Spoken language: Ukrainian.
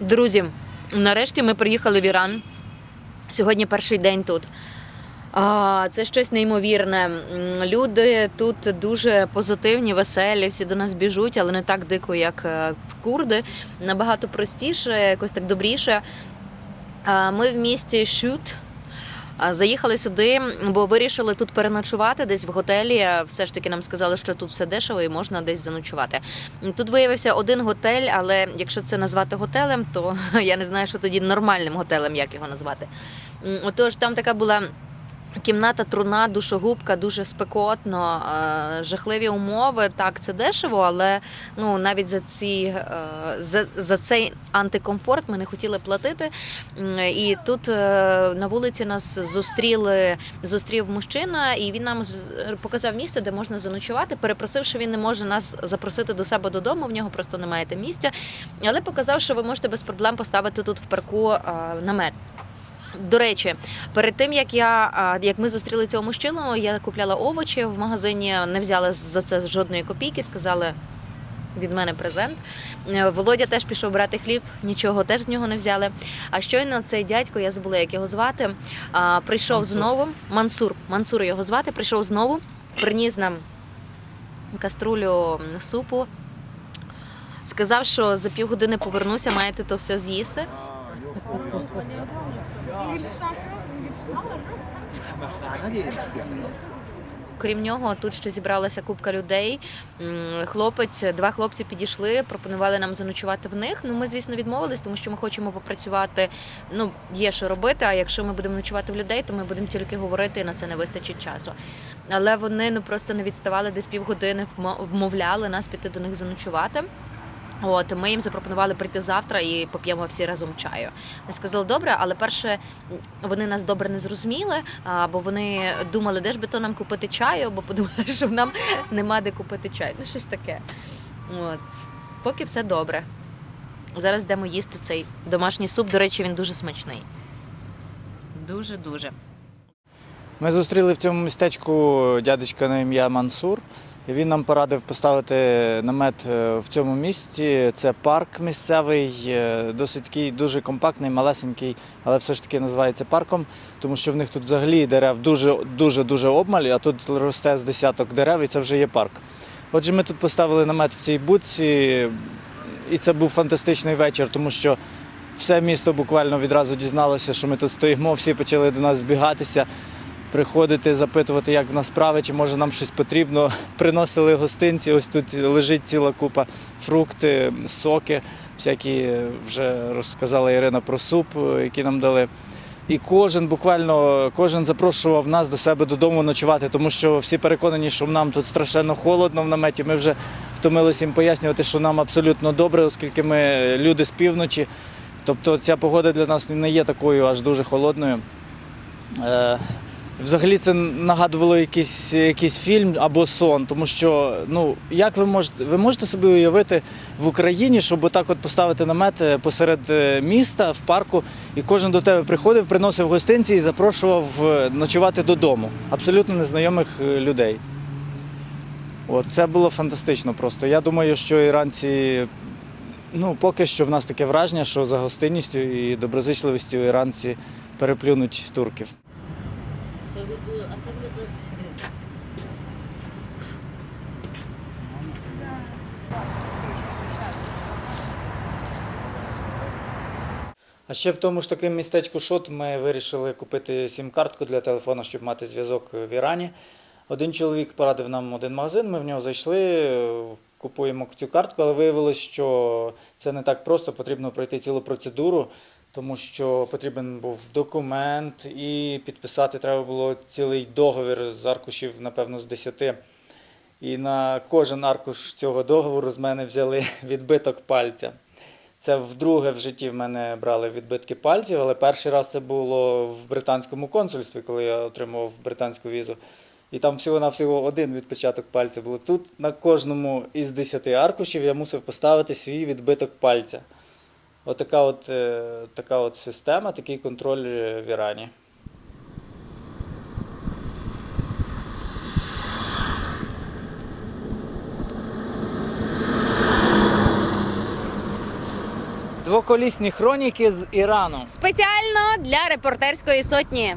Друзі, нарешті ми приїхали в Іран. Сьогодні перший день тут. Це щось неймовірне. Люди тут дуже позитивні, веселі, всі до нас біжуть, але не так дико, як е, в курди. Набагато простіше, якось так добріше. Ми в місті Шут. Заїхали сюди, бо вирішили тут переночувати десь в готелі. Все ж таки нам сказали, що тут все дешево і можна десь заночувати. Тут виявився один готель, але якщо це назвати готелем, то я не знаю, що тоді нормальним готелем, як його назвати. Отож, там така була. Кімната, труна, душогубка, дуже спекотно, е, жахливі умови. Так, це дешево, але ну навіть за ці е, за, за цей антикомфорт ми не хотіли платити. І тут е, на вулиці нас зустріли, зустрів мужчина, і він нам показав місце, де можна заночувати. Перепросив, що він не може нас запросити до себе додому. В нього просто немає місця. Але показав, що ви можете без проблем поставити тут в парку намет. До речі, перед тим як я як ми зустріли цього мужчину, я купляла овочі в магазині, не взяла за це жодної копійки. Сказали від мене презент. Е, Володя теж пішов брати хліб, нічого теж з нього не взяли. А щойно цей дядько, я забула, як його звати, прийшов Мансур. знову. Мансур, Мансур його звати, прийшов знову, приніс нам каструлю супу. Сказав, що за півгодини повернуся, маєте то все з'їсти. Крім нього, тут ще зібралася купка людей. Хлопець, два хлопці підійшли, пропонували нам заночувати в них. Ну, ми, звісно, відмовились, тому що ми хочемо попрацювати. Ну, є що робити. А якщо ми будемо ночувати в людей, то ми будемо тільки говорити, і на це не вистачить часу. Але вони ну просто не відставали десь півгодини, вмо- вмовляли нас піти до них заночувати. От ми їм запропонували прийти завтра і поп'ємо всі разом чаю. Вони сказали, добре, але перше вони нас добре не зрозуміли, бо вони думали, де ж би то нам купити чаю, бо подумали, що нам нема де купити чай. Ну, щось таке. От. Поки все добре. Зараз йдемо їсти цей домашній суп. До речі, він дуже смачний. Дуже-дуже. Ми зустріли в цьому містечку дядечка на ім'я Мансур. Він нам порадив поставити намет е, в цьому місці. Це парк місцевий, е, досить такий дуже компактний, малесенький, але все ж таки називається парком, тому що в них тут взагалі дерев дуже дуже дуже обмаль, а тут росте з десяток дерев, і це вже є парк. Отже, ми тут поставили намет в цій будці, і це був фантастичний вечір, тому що все місто буквально відразу дізналося, що ми тут стоїмо, всі почали до нас збігатися приходити, запитувати, як в нас справи, чи може нам щось потрібно. Приносили гостинці, ось тут лежить ціла купа фрукти, соки, всякі вже розказала Ірина про суп, який нам дали. І кожен буквально кожен запрошував нас до себе додому ночувати, тому що всі переконані, що нам тут страшенно холодно в наметі. Ми вже втомилися їм пояснювати, що нам абсолютно добре, оскільки ми люди з півночі. Тобто ця погода для нас не є такою аж дуже холодною. Взагалі це нагадувало якийсь, якийсь фільм або сон, тому що ну як ви можете ви можете собі уявити в Україні, щоб отак от поставити намет е, посеред е, міста в парку, і кожен до тебе приходив, приносив гостинці і запрошував е, ночувати додому абсолютно незнайомих людей. От це було фантастично просто. Я думаю, що іранці, ну поки що в нас таке враження, що за гостинністю і доброзичливістю іранці переплюнуть турків. А ще в тому ж таки містечку Шот ми вирішили купити сім-картку для телефону, щоб мати зв'язок в Ірані. Один чоловік порадив нам один магазин, ми в нього зайшли, купуємо цю картку, але виявилось, що це не так просто, потрібно пройти цілу процедуру, тому що потрібен був документ і підписати треба було цілий договір з аркушів, напевно, з 10. І на кожен аркуш цього договору з мене взяли відбиток пальця. Це вдруге в житті в мене брали відбитки пальців, але перший раз це було в британському консульстві, коли я отримував британську візу. І там всього-навсього один відпечаток пальця було. Тут на кожному із десяти аркушів я мусив поставити свій відбиток пальця. Отака от, е, така от система, такий контроль е, в Ірані. Двоколісні хроніки з Ірану. Спеціально для репортерської сотні.